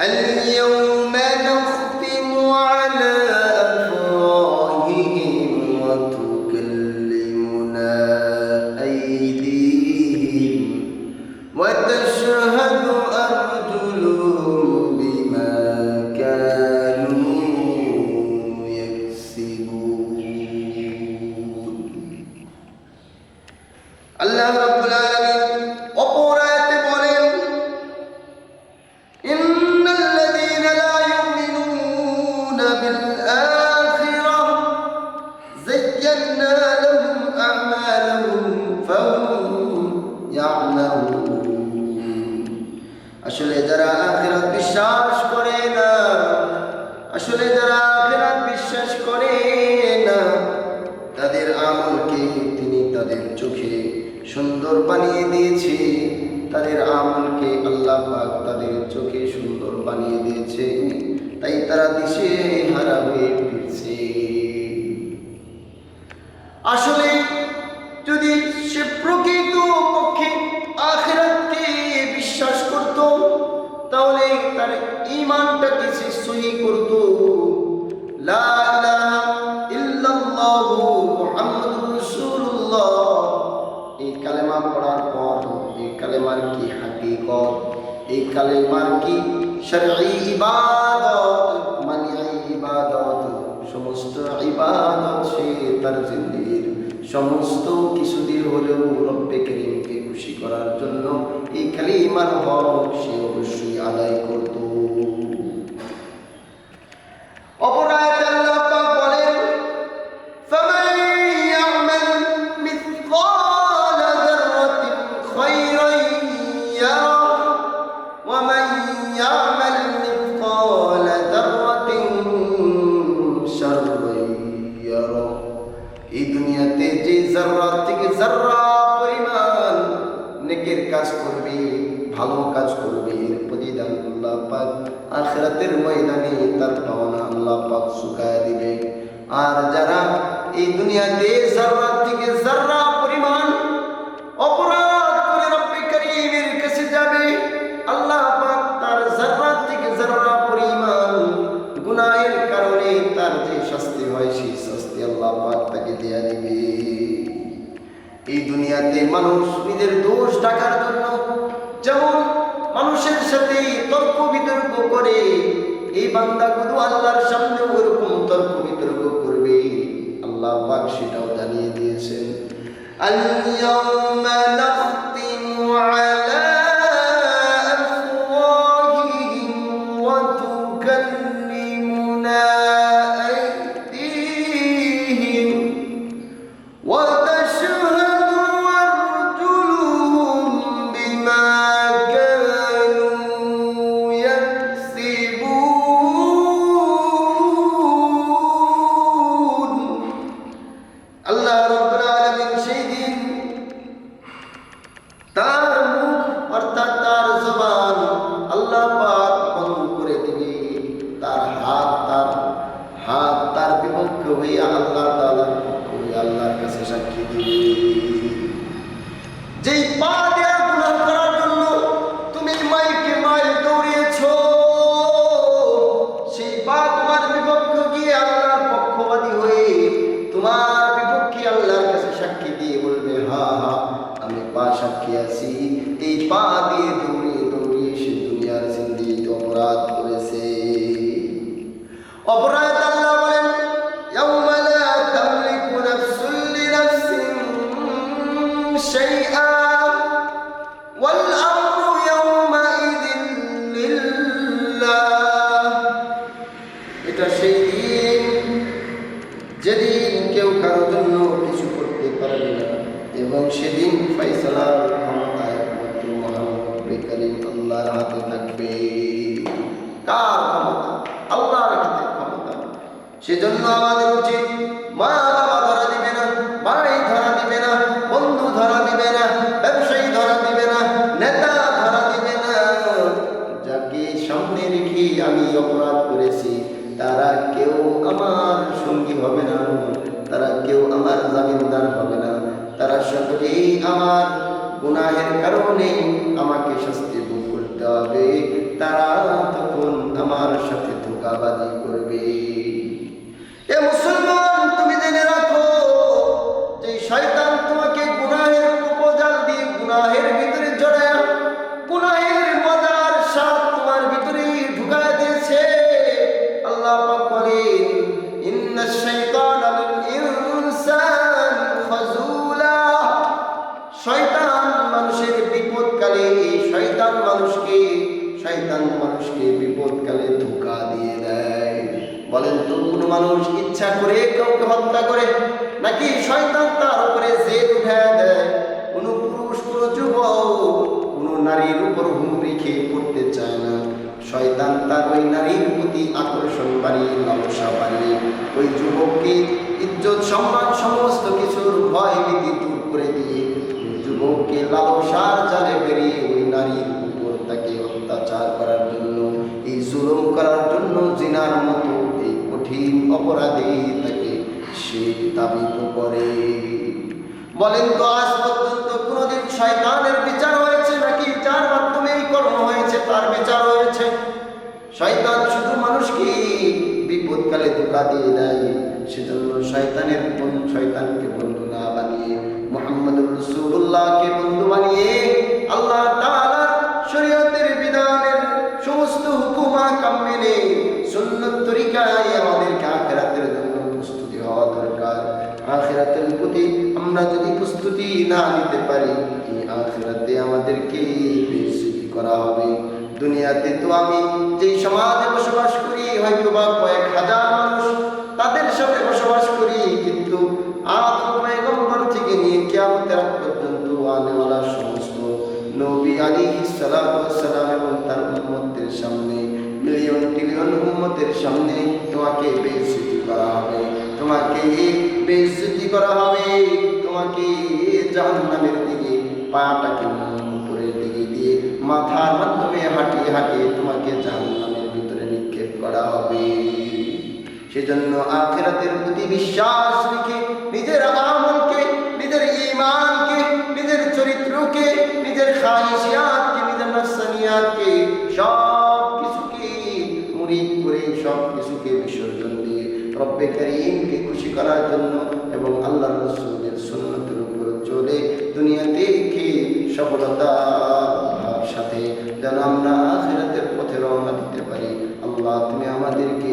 اليوم نختم على বানিয়ে দিয়েছে, তাদের আমলকে আল্লাহ পাক তাদের চোখে সুন্দর বানিয়ে দিয়েছে। তাই তারা দিশে হারা হয়ে ফিরছে। আসলে যদি সে প্রকৃত পক্ষে আখেরাতকে বিশ্বাস করত, তাহলে তার ইমানটাকে সে সহি করত। কালেমার কি হাকিকত? এই কালেমার কি ইবাদত? মানে ইবাদত? সমস্ত ইবাদত সে তার সমস্ত কিছু দিয়ে হলেও রব্বে করিমকে খুশি করার জন্য এই কালিমার হক সে অবশ্যই আদায় করত। ভালো কাজ করবে, এর প্রতিদান আল্লাহ পাক আখিরাতের ময়দানে শুকায় দিবে। আর যারা এই দুনিয়াতে জাররা থেকে জাররা পরিমাণ অপরাধ দুনিয়াতে মানুষ, নিজের দোষ ডাকার জন্য যেমন মানুষের সাথে তর্ক বিতর্ক করে, এই বান্দাগুলো আল্লাহর সামনে ওরকম তর্ক বিতর্ক করবে। আল্লাহ পাক সেটাও জানিয়ে দিয়েছেন। আল্লাহ তার মুখ অর্থাৎ তার জবান আল্লাহ পাক বন্ধ করে দিবে তার হাত তার হাত তার বিপক্ষে হয়ে আল্লাহ তালার পক্ষ হয়ে আল্লাহর কাছে সাক্ষী দিবে যেই পা পা সাক্ষী আছি এই পা দিয়ে দৌড়িয়ে দৌড়িয়ে সে দুনিয়ার জিন্দিগিতে অপরাধ করেছে অপরাধ আল্লাহ বলেন يوم لا সেদিন ফয়সালার ক্ষমতা একমাত্র মহান করিম আল্লাহর হাতে থাকবে কার ক্ষমতা? আল্লাহর হাতে ক্ষমতা। সেজন্য আমাদের উচিত মা আমার গুনাহের কারণে আমাকে শাস্তি ভোগ করতে হবে। তারা তখন আমার সাথে ধোকাবাজি করবে। এ শয়তান মানুষের বিপদকালে এই শয়তান মানুষকে শয়তান মানুষকে বিপদকালে ধোকা দিয়ে দেয়। বলেন তো, কোন মানুষ ইচ্ছা করে কাউকে হত্যা করে, নাকি শয়তান তার উপরে জেদ উঠায় দেয়? কোন পুরুষ, কোন যুবক, কোন নারীর উপর হুম রেখে পড়তে চায় না। শয়তান তার ওই নারীর প্রতি আকর্ষণ বাড়িয়ে লালসা বাড়িয়ে, ওই যুবককে ইজ্জত, সম্মান, সমস্ত কিছুর ভয় ভীতি দূর তাকে সে দাবিত করে। বলেন, তো আজ পর্যন্ত শয়তানের বিচার হয়েছে নাকি? যার মাধ্যমে এই কর্ম হয়েছে, তার বিচার হয়েছে। শয়তান শুধু মানুষকে বিপদকালে ধোকা দিয়ে দেয়, সেজন্য শয়তানের শয়তানকে বন্ধু না বানিয়ে মোহাম্মদ রসুল্লাহকে বন্ধু বানিয়ে প্রস্তুতি না নিতে পারি এই আখেরাতে আমাদেরকে বেইজ্জতি করা হবে? দুনিয়াতে তো আমি যে সমাজে বসবাস করি হয়তো বা কয়েক হাজার মানুষ তাদের সাথে বসবাস করি, কিন্তু আদম পয়গম্বর থেকে নিয়ে আগ পর্যন্ত আনেওয়ালা সমস্ত নবী সালাতু সালাম এবং তার উম্মতদের সামনে মিলিয়ন ট্রিলিয়ন উম্মতের সামনে তোমাকে বেইজ্জতি করা হবে? তোমাকে বেইজ্জতি করা হবে? জাহান্নামের দিকে, পাটাকে উপরের দিকে দিয়ে মাথার মাধ্যমে হাঁটিয়ে হাঁটিয়ে তোমাকে জাহান্নামের ভিতরে নিক্ষেপ করা হবে। সেজন্য আখেরাতের প্রতি বিশ্বাস রেখে নিজের আমলকে, নিজের ইমানকে নিজের চরিত্রকে, নিজের খাহিশিয়াতকে নিজের নফসানিয়াতকে সব কিছুকে মুরিদ করে সব কিছুকে বিসর্জন দিয়ে রব্বে করিমকে খুশি করার জন্য এবং আল্লাহ রসুলের সফলতা সাথে। যেন আমরা আখেরাতের পথে রওনা দিতে পারি। আল্লাহ তুমি আমাদেরকে